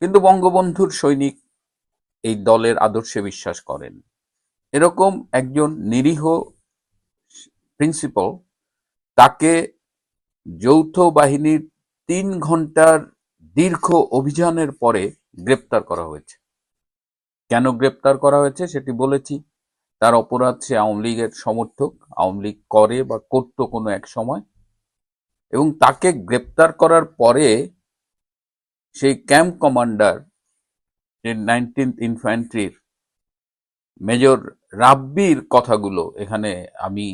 কিন্তু বঙ্গবন্ধুর সৈনিক এই দলের আদর্শে বিশ্বাস করেন। এরকম একজন নিরীহ প্রিন্সিপাল তাকে যৌথ বাহিনীর তিন ঘণ্টার দীর্ঘ অভিযানের পরে গ্রেপ্তার করা হয়েছে। কেন গ্রেপ্তার করা হয়েছে সেটি বলেছি। তার অপরাধ সে আওয়ামী লীগের সমর্থক, আওয়ামী লীগ করে বা করতো কোনো এক সময়। এবং তাকে গ্রেপ্তার করার পরে সেই ক্যাম্প কমান্ডার যে নাইনটিন্থ ইনফ্যান্ট্রির মেজর রাব্বির কথাগুলো এখানে আমি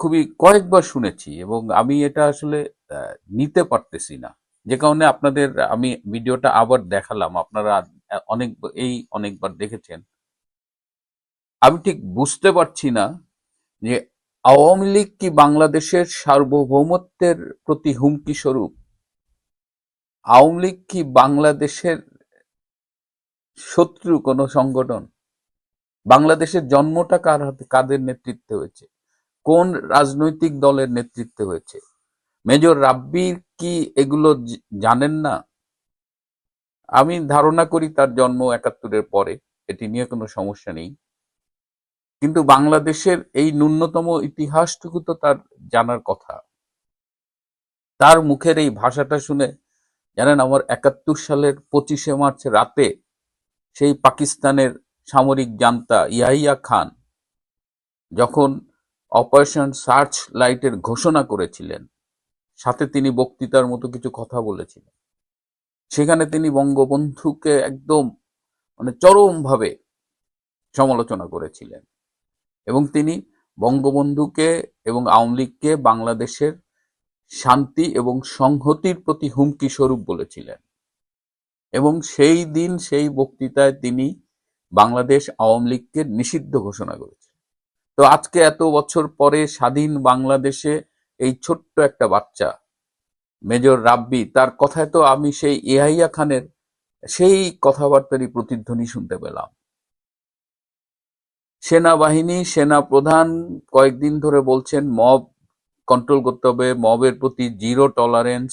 খুবই কয়েকবার শুনেছি এবং আমি এটা আসলে নিতে পারতেছি না। যে কারণে আপনাদের আমি ভিডিওটা আবার দেখালাম, আপনারা অনেক, এই অনেকবার দেখেছেন। আমি ঠিক বুঝতে পারছি না যে আওয়ামী লীগ কি বাংলাদেশের সার্বভৌমত্বের প্রতি হুমকি স্বরূপ আওয়ামী লীগ কি বাংলাদেশের শত্রু কোনো সংগঠন? বাংলাদেশের জন্মটা কার হাতে, কাদের নেতৃত্বে হয়েছে? কোন রাজনৈতিক দলের নেতৃত্বে হয়েছে? মেজর রাব্বির কি এগুলো জানেন না? আমি ধারণা করি তার জন্ম একাত্তরের পরে, এটি নিয়ে কোনো সমস্যা নেই। কিন্তু বাংলাদেশের এই ন্যূনতম ইতিহাসটুকু তো তার জানার কথা। তার মুখের এই ভাষাটা শুনে জানেন আমার একাত্তর সালের পঁচিশে মার্চ রাতে সেই পাকিস্তানের সামরিক জান্তা ইয়াহিয়া খান যখন অপারেশন সার্চ লাইটের ঘোষণা করেছিলেন, সাথে তিনি বক্তৃতার মতো কিছু কথা বলেছিলেন। সেখানে তিনি বঙ্গবন্ধুকে একদম মানে চরমভাবে সমালোচনা করেছিলেন এবং তিনি বঙ্গবন্ধুকে এবং আওয়ামী লীগকে বাংলাদেশের শান্তি এবং সংহতির প্রতি হুমকি স্বরূপ বলেছিলেন। এবং সেই দিন, সেই বক্তৃতায় তিনি বাংলাদেশ আওয়ামী লীগকে নিষিদ্ধ ঘোষণা করেছেন। তো আজকে এত বছর পরে স্বাধীন বাংলাদেশে এই ছোট্ট একটা বাচ্চা, মেজর রাব্বি, তার কথায় তো আমি সেই এহাইয়া খানের সেই কথাবার্তারই প্রতিধ্বনি শুনতে পেলাম। সেনাবাহিনী সেনা প্রধান কয়েকদিন ধরে বলছেন, মব কন্ট্রোল করতে হবে, মবের প্রতি জিরো টলারেন্স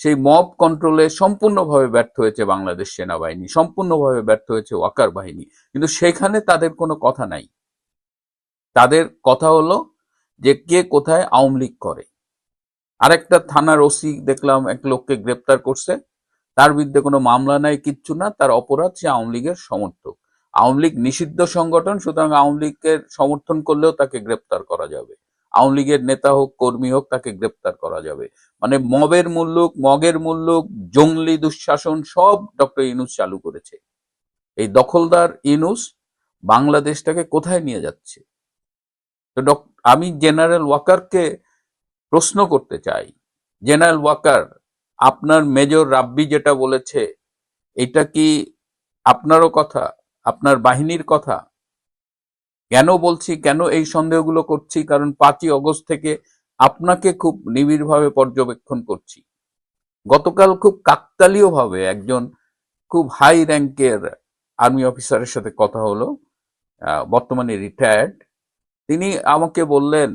সেই মব কন্ট্রোলে সম্পূর্ণভাবে ব্যর্থ হয়েছে বাংলাদেশ সেনাবাহিনী, সম্পূর্ণভাবে ব্যর্থ হয়েছে ওয়াকার বাহিনী। কিন্তু সেখানে তাদের কোনো কথা নাই। তাদের কথা হলো যে কে কোথায় আওয়ামী লীগ করে। আরেকটা থানার ওসি দেখলাম, এক লোককে গ্রেপ্তার করছে। তার বিরুদ্ধে কোনো মামলা নাই, কিচ্ছু না, তার অপরাধ সে আওয়ামী লীগের সমর্থক। আওয়ামী লীগ নিষিদ্ধ সংগঠন, সুতরাং আওয়ামী লীগের সমর্থন করলেও তাকে গ্রেপ্তার করা যাবে। আওয়ামী লীগের নেতা হোক, কর্মী হোক, তাকে গ্রেপ্তার করা যাবে। মানে মবের মুল্লুক, মগের মুল্লুক, জঙ্গলি দুঃশাসন, সব ডক্টর ইনুস চালু করেছে। এই দখলদার ইনুস বাংলাদেশটাকে কোথায় নিয়ে যাচ্ছে? তো আমি জেনারেল ওয়াকারকে প্রশ্ন করতে চাই। জেনারেল ওয়াকার, আপনার মেজর রাব্বি যেটা বলেছে, এটা কি আপনারও কথা? আপনার বাহিনীর কথা? কেন বলছি, কেন এই সন্দেহগুলো করছি? কারণ পাঁচই অগস্ট থেকে আপনাকে খুব নিবিড়ভাবে পর্যবেক্ষণ করছি। গতকাল খুব কাকতালীয় ভাবে একজন খুব হাই র্যাঙ্কের আর্মি অফিসারের সাথে কথা হলো বর্তমানে রিটায়ার্ড তিনি আমাকে বললেন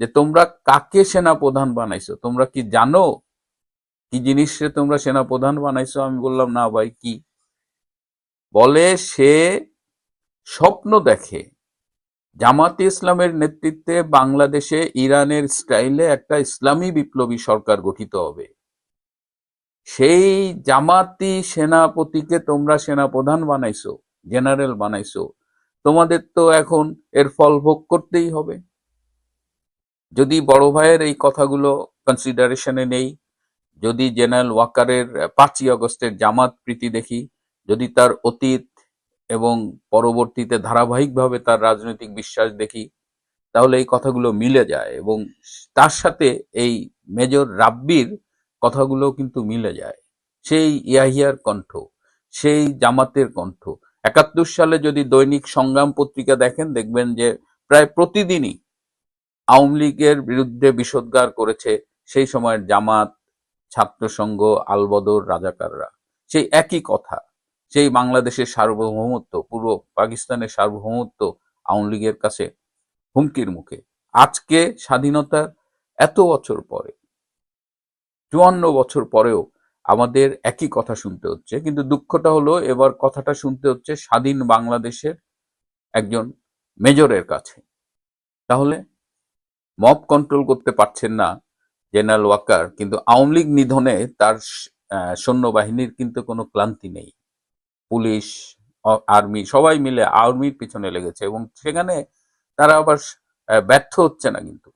যে, তোমরা কাকে সেনা প্রধান বানাইছো? তোমরা কি জানো কি জিনিসে তোমরা সেনা প্রধান বানাইছো? আমি বললাম, না ভাই, কি? বলে সে স্বপ্ন দেখে জামাতে ইসলামের নেতৃত্বে বাংলাদেশে ইরানের স্টাইলে একটা ইসলামী বিপ্লবী সরকার গঠিত হবে। সেই জামাতি সেনাপতিকে তোমরা সেনাপ্রধান বানাইছো, জেনারেল বানাইছো, তোমাদের তো এখন এর ফল ভোগ করতেই হবে। যদি বড় ভাইয়ের এই কথাগুলো কনসিডারেশনে নেই, যদি জেনারেল ওয়াকারের পাঁচই আগস্টের জামাত প্রীতি দেখি, যদি তার অতীত এবং পরবর্তীতে ধারাবাহিকভাবে তার রাজনৈতিক বিশ্বাস দেখি, তাহলে এই কথাগুলো মিলে যায় এবং তার সাথে এই মেজর রাব্বির কথাগুলো কিন্তু মিলে যায়। সেই ইয়াহিয়ার কণ্ঠ, সেই জামাতের কণ্ঠ। একাত্তর সালে যদি দৈনিক সংগ্রাম পত্রিকা দেখেন, দেখবেন যে প্রায় প্রতিদিনই আওয়ামী লীগের বিরুদ্ধে বিষোদ্গার করেছে সেই সময়ের জামাত ছাত্র সংঘ আলবদর, রাজাকাররা। সেই একই কথা। সেই বাংলাদেশের সার্বভৌমত্ব, পূর্ব পাকিস্তানের সার্বভৌমত্ব আওয়ামী লীগের কাছে হুমকির মুখে। আজকে স্বাধীনতার এত বছর পরে, চুয়ান্ন বছর পরেও আমাদের একই কথা শুনতে হচ্ছে, কিন্তু দুঃখটা হলো এবার কথাটা শুনতে হচ্ছে স্বাধীন বাংলাদেশের একজন মেজরের কাছে। তাহলে মব কন্ট্রোল করতে পারছেন না জেনারেল ওয়াকার, কিন্তু আওয়ামী লীগ নিধনে তার সৈন্যবাহিনীর কিন্তু কোনো ক্লান্তি নেই। পুলিশ আর্মি সবাই মিলে আর্মির পিছনে লেগেছে এবং সেখানে তারা আবার ব্যর্থ হচ্ছে না কিন্তু।